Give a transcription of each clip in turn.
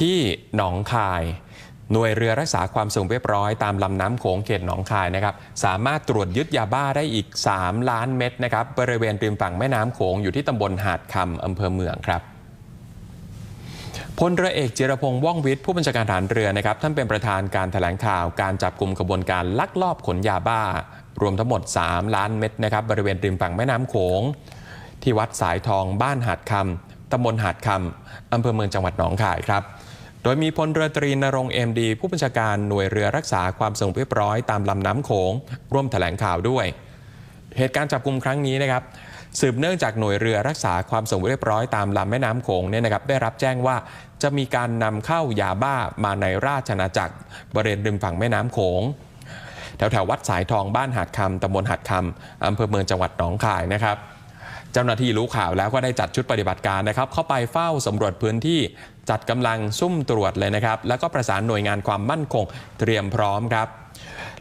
ที่หนองคาย หน่วยเรือรักษาความสงบเรียบร้อยตามลำน้ำโขงเขตหนองคายนะครับ สามารถตรวจยึดยาบ้าได้อีก 3 ล้านเม็ดนะครับ บริเวณริมฝั่งแม่น้ำโขงอยู่ที่ตำบลหาดคำอำเภอเมืองครับพลเรือเอกจิรพงษ์ว่องวิทย์ผู้บัญชาการฐานเรือนะครับท่านเป็นประธานการแถลงข่าวการจับกลุ่มกระบวนการลักลอบขนยาบ้า รวมทั้งหมด 3 ล้านเม็ดนะครับบริเวณริมฝั่งแม่น้ำโขง ที่วัดสายทองบ้านหาดคำตำบลหาดคำอำเภอเมืองจังหวัดหนองคายครับ ดยมีพลเรือตรีนรงเอ็มดี ผู้บัญชาการหน่วยเรือรักษาความสงบเรียบร้อยตามลำน้ำโขงร่วมแถลงข่าวด้วย เหตุการณ์จับกลุ่มครั้งนี้นะครับสืบเนื่องจากหน่วยเรือรักษาความสงบเรียบร้อยตามลำแม่น้ำโขงเนี่ยนะครับได้รับแจ้งว่าจะมีการนำเข้ายาบ้ามาในราชอาณาจักรบริเวณริมฝั่งแม่น้ำโขงแถวแถววัดสายทองบ้านหาดคำตำบลหาดคำอำเภอเมืองจังหวัดหนองคายนะครับ เจ้าหน้าที่รู้ข่าวแล้วก็ได้จัดชุดปฏิบัติการนะครับ เข้าไปเฝ้าสำรวจพื้นที่จัดกำลังซุ่มตรวจเลยนะครับ แล้วก็ประสานหน่วยงานความมั่นคงเตรียมพร้อมครับ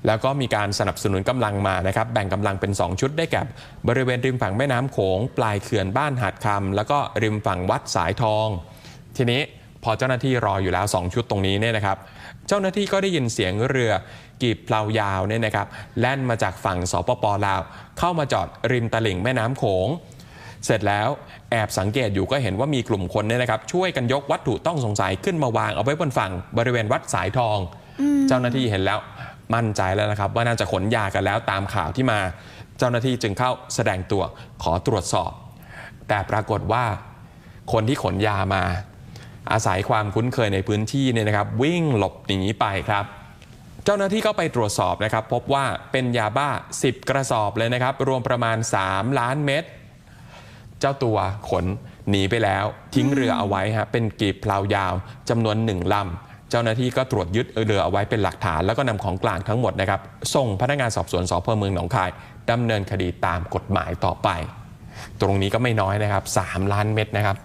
แล้วก็มีการสนับสนุนกำลังมานะครับ แบ่งกำลังเป็น 2 ชุดได้แก่บริเวณริมฝั่งแม่น้ำโขง ปลายเขื่อนบ้านหาดคำแล้วก็ริมฝั่งวัดสายทอง ทีนี้พอเจ้าหน้าที่รออยู่แล้ว 2 ชุดตรงนี้เนี่ยนะครับ เจ้าหน้าที่ก็ได้ยินเสียงเรือกีบเพลายาวเนี่ยนะครับ แล่นมาจากฝั่งสปปลาว เข้ามาจอดริมตลิ่งแม่น้ำโขง เสร็จแล้วแอบสังเกตอยู่ก็เห็นว่ามีกลุ่มคนเนี่ยนะครับ ช่วยกันยกวัตถุต้องสงสัยขึ้นมาวางเอาไว้บนฝั่งบริเวณวัดสายทอง เจ้าหน้าที่เห็นแล้วมั่นใจแล้วนะครับ ว่าน่าจะขนยากันแล้วตามข่าวที่มา เจ้าหน้าที่จึงเข้าแสดงตัวขอตรวจสอบ แต่ปรากฏว่าคนที่ขนยามา อาศัยความคุ้นเคยในพื้นที่เนี่ยนะครับ วิ่งหลบหนีไปครับเจ้าหน้าที่ก็ไปตรวจสอบนะครับ พบว่าเป็นยาบ้า 10 กระสอบเลยนะครับ รวมประมาณ 3 ล้านเม็ด เจ้าตัวขนหนีไปแล้ว ทิ้งเรือเอาไว้ฮะเป็นกีบเพลายาวจำนวนหนึ่งลำเจ้าหน้าที่ก็ตรวจยึดเรือเอาไว้เป็นหลักฐาน แล้วก็นำของกลางทั้งหมดนะครับ ส่งพนักงานสอบสวนสพเมืองหนองคายดำเนินคดีตามกฎหมายต่อไป ตรงนี้ก็ไม่น้อยนะครับ 3 ล้านเม็ดนะครับ